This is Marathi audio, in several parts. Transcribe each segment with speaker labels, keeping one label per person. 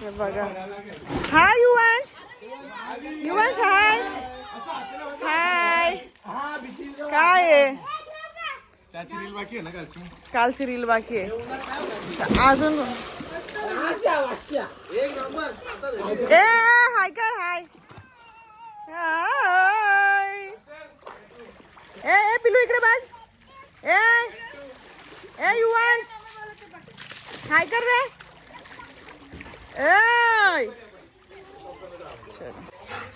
Speaker 1: हे बघा. हाय युवांश. युवांश हाय. हाय. काय आहे?
Speaker 2: चाची रील बाकी आहे ना कालची
Speaker 1: रील बाकी आहे. अजून? ए हाय कर हाय. हाय. ए ए पिलू इकडे बघ. ए ए युवांश. हाय कर रे.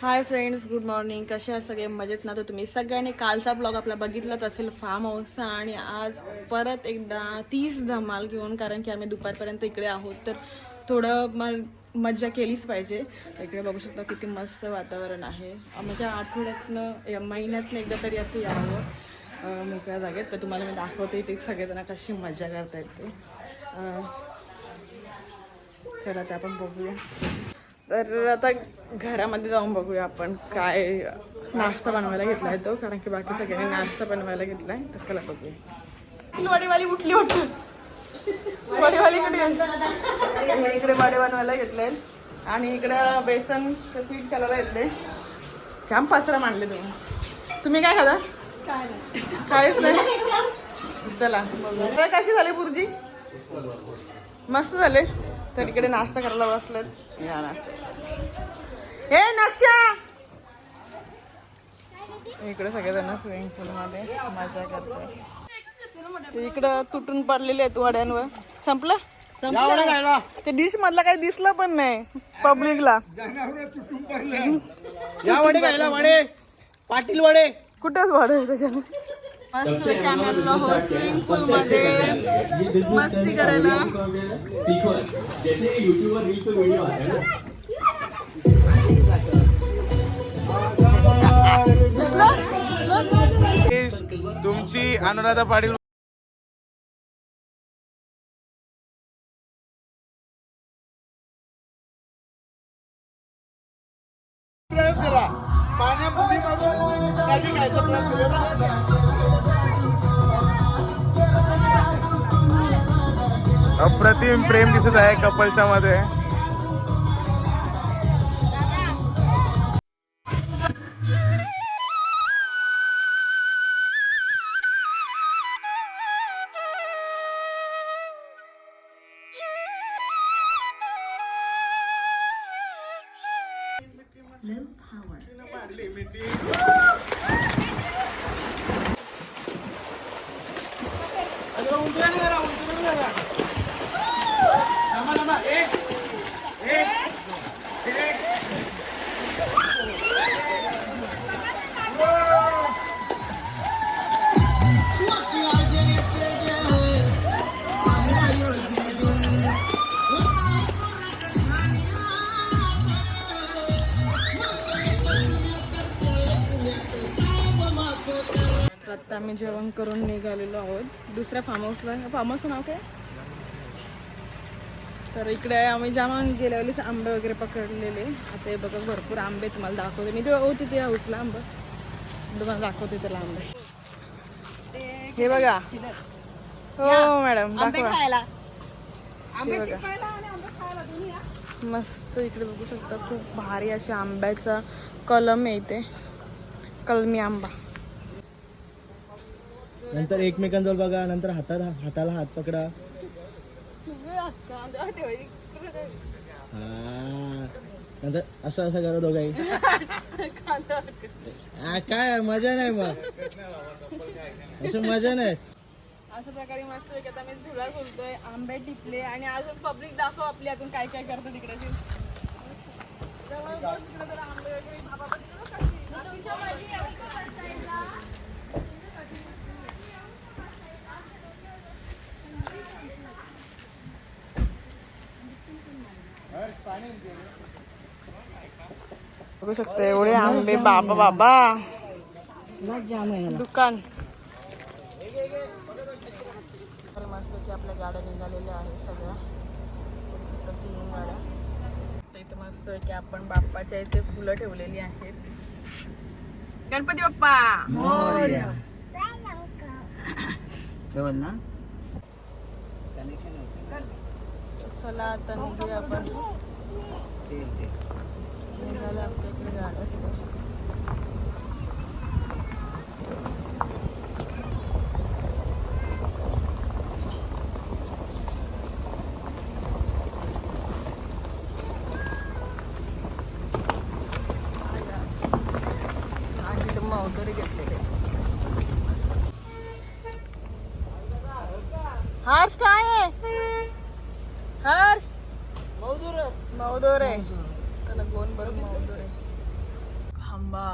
Speaker 1: हाय फ्रेंड्स गुड मॉर्निंग कसे आहे सगळे? मजेत ना? तर तुम्ही सगळ्यांनी कालचा ब्लॉग आपला बघितलाच असेल. फार्म हाऊसचा आणि आज परत एकदा तीस धमाल घेऊन कारण की आम्ही दुपारपर्यंत इकडे आहोत. तर थोडं मग मज्जा केलीच पाहिजे. इकडे बघू शकता किती मस्त वातावरण आहे. म्हणजे आठवड्यातनं या महिन्यातनं एकदा तरी असं यावं मोकळ्या जागेत. तर तुम्हाला मी दाखवते इथे सगळेजण कशी मजा करता येते चला ते आपण बघूया. तर आता घरामध्ये जाऊन बघूया आपण काय नाश्ता बनवायला घेतलाय तो कारण की बाकी सगळ्यांनी नाश्ता बनवायला घेतलाय तर चला बघूया. वडीवाली उठली वाटतं. वडीवाली कडे इकडे वडे बनवायला घेतले. आणि इकडं बेसनचं पीठ करायला घेतले. जाम पासरा मांडले तुम्ही. तुम्ही काय खादा कायच नाही. चला. बघू कशी झाली बुर्जी? मस्त झाले. तर इकडे नाश्ता करायला बसलेत. या ना. हे नक्षा! इकडे सगळेजण स्विमिंग पूल मध्ये मजा करतात इकडं तुटून पडलेले आहेत वाड्यांवर. संपलं? संपलं. ते डिश मधला काही दिसलं पण नाही पब्लिकला
Speaker 2: या वडे वडे. पाटील वडे.
Speaker 1: कुठेच वाढ आहे त्याच्याने मस्त कॅमेरा हो स्विमिंग पूल मध्ये? मस्ती करायला
Speaker 2: तुमची अनुराधा पाटील अप्रतिम प्रेम दिसत आहे कपलच्या मध्ये.
Speaker 1: आम्ही जेवण करून निघालेलो आहोत. दुसऱ्या फार्म हाऊसला फार्म हाऊसचं नाव काय? तर इकडे आम्ही जामून गेल्या वेळेस आंबे वगैरे पकडलेले. आता हे बघा भरपूर आंबे तुम्हाला दाखवते. मी तेव्हा होती त्या हाऊसला आंबा. तुम्हाला दाखवते त्याला आंबे. हे बघा. हो मॅडम दाखवा. हे बघा. मस्त इकडे बघू शकता खूप भारी अशा आंब्याचा कलम आहे इथे. कलमी आंबा.
Speaker 3: नंतर एकमेकांजवळ बघा नंतर हाताला हाताला हात पकडा. नंतर असं असं करा दोघाही. हा, काय मजा नाही मग. असं मजा नाही.
Speaker 1: अशा प्रकारे मस्त पैकी आता मी झुला बोलतोय आंबे टिपले आणि अजून पब्लिक दाखव आपली अजून काय काय करतो तिकडे ते. तिकडे आंबे वगैरे बघ शकता एवढे आंबे. बाबा बाबा. दुकान. तर मस्त की आपल्या गाड्या निघालेल्या आहेत सगळ्या. बघू शकता तीन गाड्या. इथे मस्त की आपण बाप्पाच्या इथे फुलं ठेवलेली आहेत. गणपती बाप्पा!
Speaker 3: ना?
Speaker 1: चला आता निघूया आपण. Thank you. मौदोर आहे. त्याला गोन बरं मौदोर आहे? आंबा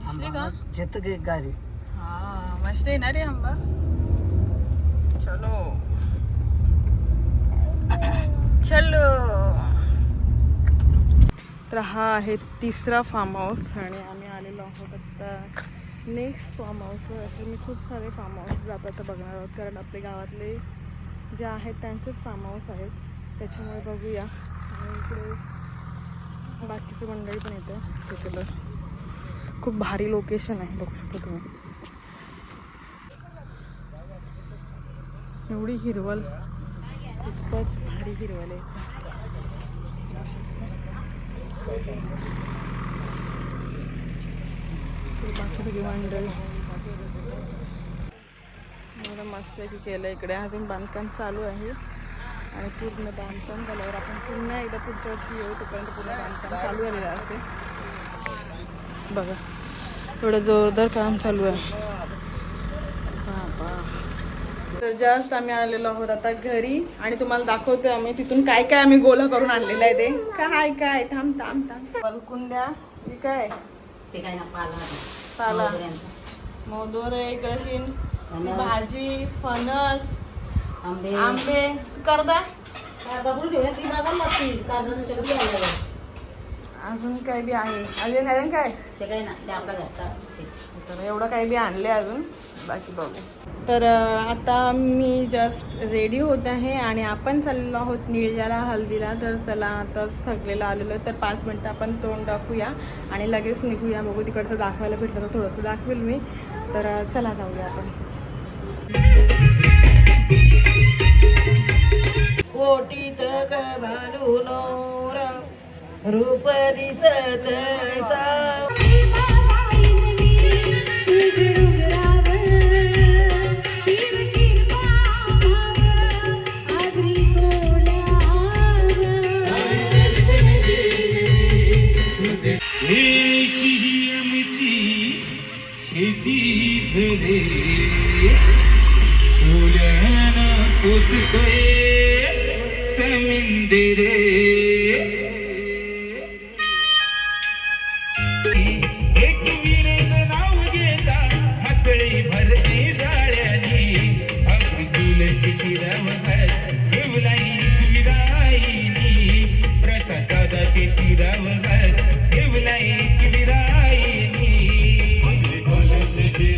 Speaker 1: दिसली का?
Speaker 3: शेत गाडी.
Speaker 1: हा मस्त आहे ना रे आंबा चलो. चलो. तर हा आहे तिसरा फार्म हाऊस आणि आम्ही आलेलो आहोत आता नेक्स्ट फार्म हाऊसवर असे मी खूप सारे फार्म हाऊस जात आता बघणार आहोत कारण आपले गावातले जे आहेत त्यांचेच फार्म हाऊस आहेत. त्याच्यामुळे बघूया. इकडे बाकीचे मंडळी पण येते. तिथलं खूप भारी लोकेशन आहे बघू शकता तुम्ही. एवढी हिरवल खूपच भारी हिरवल आहे. बाकी सगळी मंडळी. एवढं मस्त की केलं इकडे. अजून बांधकाम चालू आहे. आणि पूर्ण बांधकाम झाल्यावर आपण पुन्हा एकदा पुढच्या वर्षी येऊ तोपर्यंत पूर्ण बांधकाम चालू झालेलं असेल बघा एवढं जोरदार काम चालू आहे. तर जस्ट आम्ही आलेलो आहोत आता घरी आणि तुम्हाला दाखवतोय आम्ही तिथून काय काय आम्ही गोला करून आणलेलं आहे ते. काय काय? थांब थांब थांब. पलकुंड्या हे काय?
Speaker 4: ते काय ना पाला
Speaker 1: पाला मोदोर आहे इकडे भाजी फणस.
Speaker 4: आंबे.
Speaker 1: आंबे. करदा
Speaker 4: काय
Speaker 1: अजून काय बी आहे? अजून अजून काय?
Speaker 4: काय
Speaker 1: तर एवढं काही बी आणले अजून. बाकी बघू. तर आता मी जस्ट रेडी होत आहे आणि आपण चाललेलो आहोत निळजाला हल्दीला. तर चला आता थकलेलं आलेलो तर पाच मिनटं आपण तोंड दाखवूया आणि लगेच निघूया. बघू तिकडचं दाखवायला भेटलं तर थोडंसं दाखवेल मी. तर चला जाऊया आपण.
Speaker 4: कोटीत भालून रूप दिसत
Speaker 5: शेती भरे. फुल्याना पुसतोय समिंदरे एक